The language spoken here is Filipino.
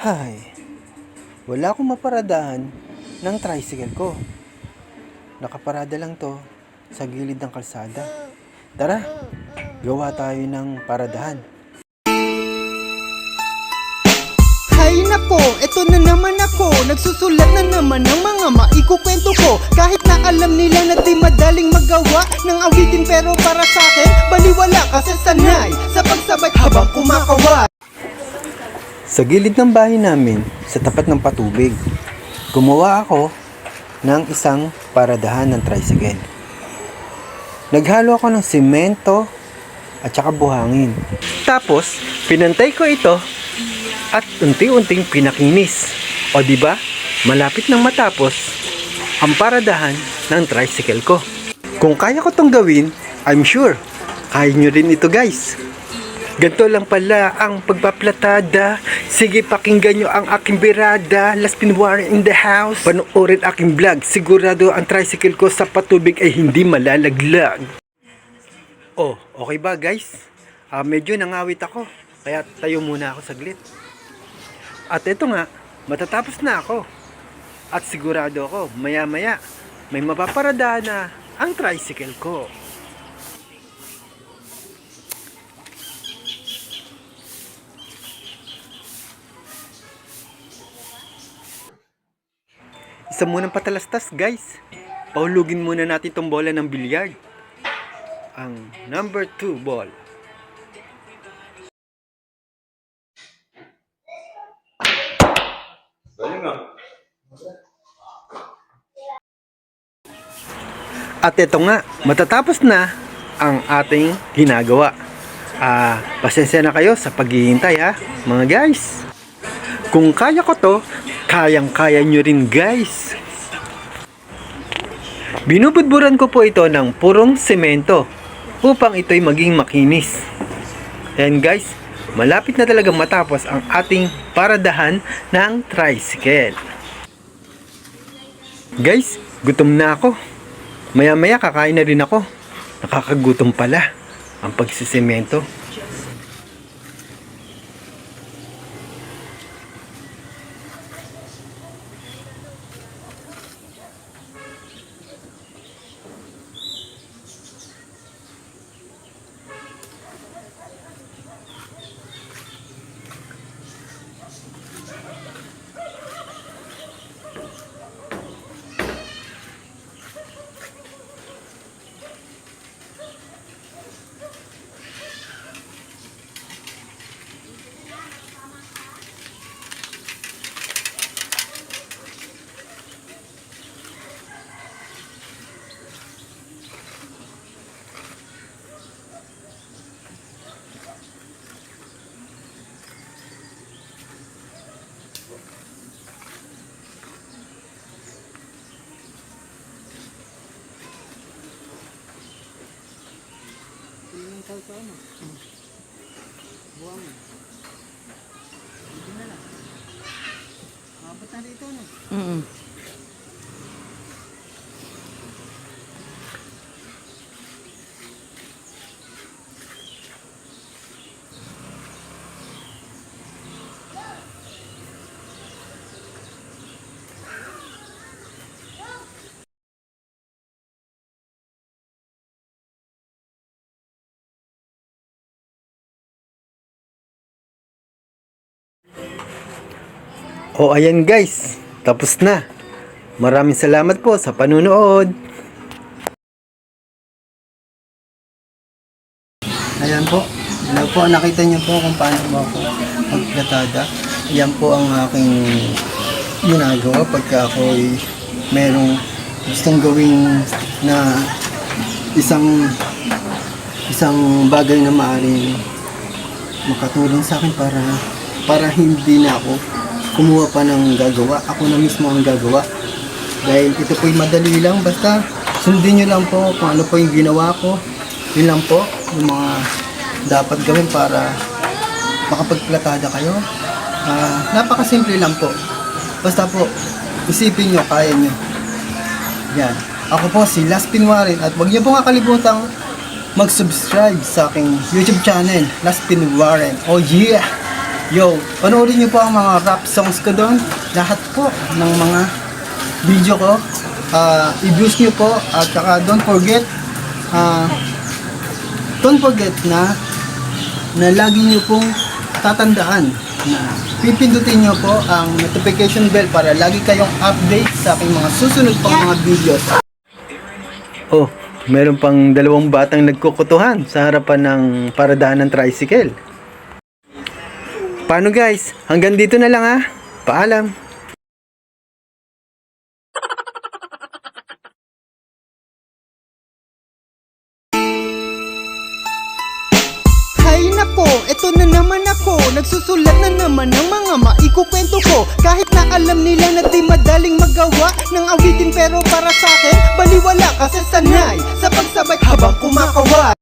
Hay, wala akong maparadahan ng tricycle ko. Nakaparada lang to sa gilid ng kalsada. Tara, gawa tayo ng paradahan. Hay nako, eto na naman ako Nagsusulat na naman ng mga maikukwento ko Kahit na alam nila na di madaling magawa Ng awitin pero para sa akin Baliwala kasi sanay Sa pagsabay habang kumakaway Sa gilid ng bahay namin, sa tapat ng patubig, gumawa ako ng isang paradahan ng tricycle. Naghalo ako ng simento at saka buhangin. Tapos, pinantay ko ito at unti-unting pinakinis. O di ba? Malapit nang matapos ang paradahan ng tricycle ko. Kung kaya ko tong gawin, I'm sure kaya nyo rin ito guys. Ganto lang pala ang pagpaplatada. Sige, pakinggan nyo ang aking birada. Last Pinwari in the house. Panoorin aking vlog. Sigurado ang tricycle ko sa patubig ay hindi malalaglag. Oh, okay ba guys? Ah, medyo nangawit ako. Kaya tayo muna ako saglit. At ito nga, matatapos na ako. At sigurado ako, maya-maya, may mapaparada na ang tricycle ko. Isa munang patalastas, guys. Pahulugin muna natin tong bola ng bilyard. Ang number 2 ball. At ito nga, matatapos na ang ating ginagawa. Ah, pasensya na kayo sa paghihintay ha, mga guys. Kung kaya ko to, kayang-kaya nyo rin guys. Binubudburan ko po ito ng purong semento upang ito'y maging makinis. And guys, malapit na talagang matapos ang ating paradahan ng tricycle. Guys, gutom na ako. Maya-maya kakain na rin ako. Nakakagutom pala ang pagsisemento. buhay ko ano. Buha mo. Dito na lang. Mabot na rito ano. Mm -hmm. O ayan guys, tapos na. Maraming salamat po sa panunood. Ayan po. Ayan po, nakita niyo po kung paano mo ako magplatada. Ayan po ang aking ginagawa pagka ako ay merong gustong gawing na isang isang bagay na maaaring makatulong sa akin para para hindi na ako kumuha pa ng gagawa. Ako na mismo ang gagawa. Dahil ito po'y madali lang. Basta sundin nyo lang po kung ano po yung ginawa ko. Yun lang po. Yung mga dapat gawin para makapagplatada kayo. Ah, napakasimple lang po. Basta po, isipin nyo, kaya nyo. Yan. Ako po si Last Pinwarin at huwag niyo po kakalimutang mag-subscribe sa aking YouTube channel, Last Pinwarin. Oh yeah! Yo, panoorin niyo po ang mga rap songs ko doon. Lahat po ng mga video ko. Ah, i-views niyo po at saka don't forget ah, don't forget na na lagi niyo pong tatandaan na pipindutin niyo po ang notification bell para lagi kayong update sa aking mga susunod pang mga videos. Oh, meron pang dalawang batang nagkukutuhan sa harapan ng paradahan ng tricycle. Paano guys? Hanggang dito na lang ha. Paalam. Eto na naman ako Nagsusulat na naman ng mga maikukwento ko Kahit na alam nila na di madaling magawa Ng awitin pero para sa akin Baliwala kasi sanay Sa pagsabay habang kumakawa